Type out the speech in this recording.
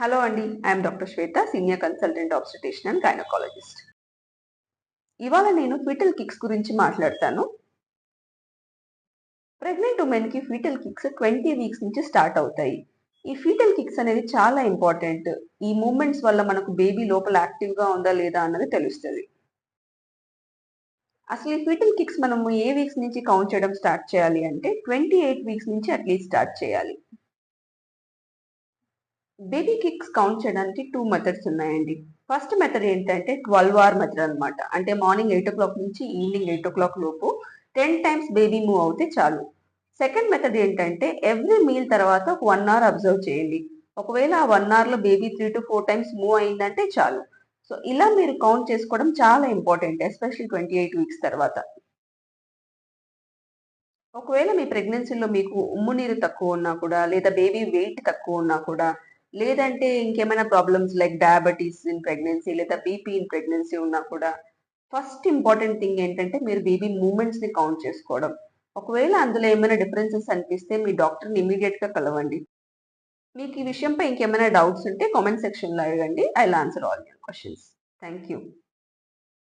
Hello అండి I'm doctor Shweta senior consultant obstetrician and gynaecologist ఇవాళ నేను ఫీటల్ కిక్స్ గురించి మాట్లాడతాను. ప్రెగ్నెంట్ ఉమెన్కి ఫీటల్ కిక్స్ ట్వంటీ వీక్స్ నుంచి స్టార్ట్ అవుతాయి. ఈ ఫీటల్ కిక్స్ అనేది చాలా ఇంపార్టెంట్ ఈ మూమెంట్స్ వల్ల మనకు బేబీ లోపల యాక్టివ్గా ఉందా లేదా అన్నది తెలుస్తుంది. అసలు ఈ ఫీటల్ కిక్స్ మనము ఏ వీక్స్ నుంచి కౌంట్ చేయడం స్టార్ట్ చేయాలి అంటే ట్వంటీ ఎయిట్ వీక్స్ నుంచి అట్లీస్ట్ స్టార్ట్ చేయాలి. బేబీ కిక్స్ కౌంట్ చేయడానికి టూ మెథడ్స్ ఉన్నాయండి. ఫస్ట్ మెథడ్ ఏంటంటే ట్వెల్వ్ అవర్ మెథడ్ అనమాట అంటే మార్నింగ్ ఎయిట్ ఓ క్లాక్ నుంచి ఈవినింగ్ ఎయిట్ ఓ క్లాక్ లోపు టెన్ టైమ్స్ బేబీ మూవ్ అవుతే చాలు. సెకండ్ మెథడ్ ఏంటంటే ఎవ్రీ మీల్ తర్వాత ఒక వన్ అవర్ అబ్జర్వ్ చేయండి. ఒకవేళ ఆ వన్ అవర్లో baby three to four times move అయిందంటే చాలు. సో ఇలా మీరు కౌంట్ చేసుకోవడం చాలా important especially twenty eight weeks తర్వాత. ఒకవేళ మీ ప్రెగ్నెన్సీలో మీకు ఉమ్ము నీరు తక్కువ ఉన్నా కూడా లేదా బేబీ వెయిట్ తక్కువ ఉన్నా కూడా లేదంటే ఇంకేమైనా problems like diabetes in pregnancy లేదా బీపీ ఇన్ ప్రెగ్నెన్సీ ఉన్నా కూడా ఫస్ట్ ఇంపార్టెంట్ థింగ్ ఏంటంటే మీరు బేబీ మూమెంట్స్ని కౌంట్ చేసుకోవడం. ఒకవేళ అందులో ఏమైనా డిఫరెన్సెస్ అనిపిస్తే మీ డాక్టర్ని ఇమీడియట్గా కలవండి. మీకు ఈ విషయంపై ఇంకేమైనా డౌట్స్ ఉంటే కామెంట్ సెక్షన్లో అడగండి. I answer all your questions thank you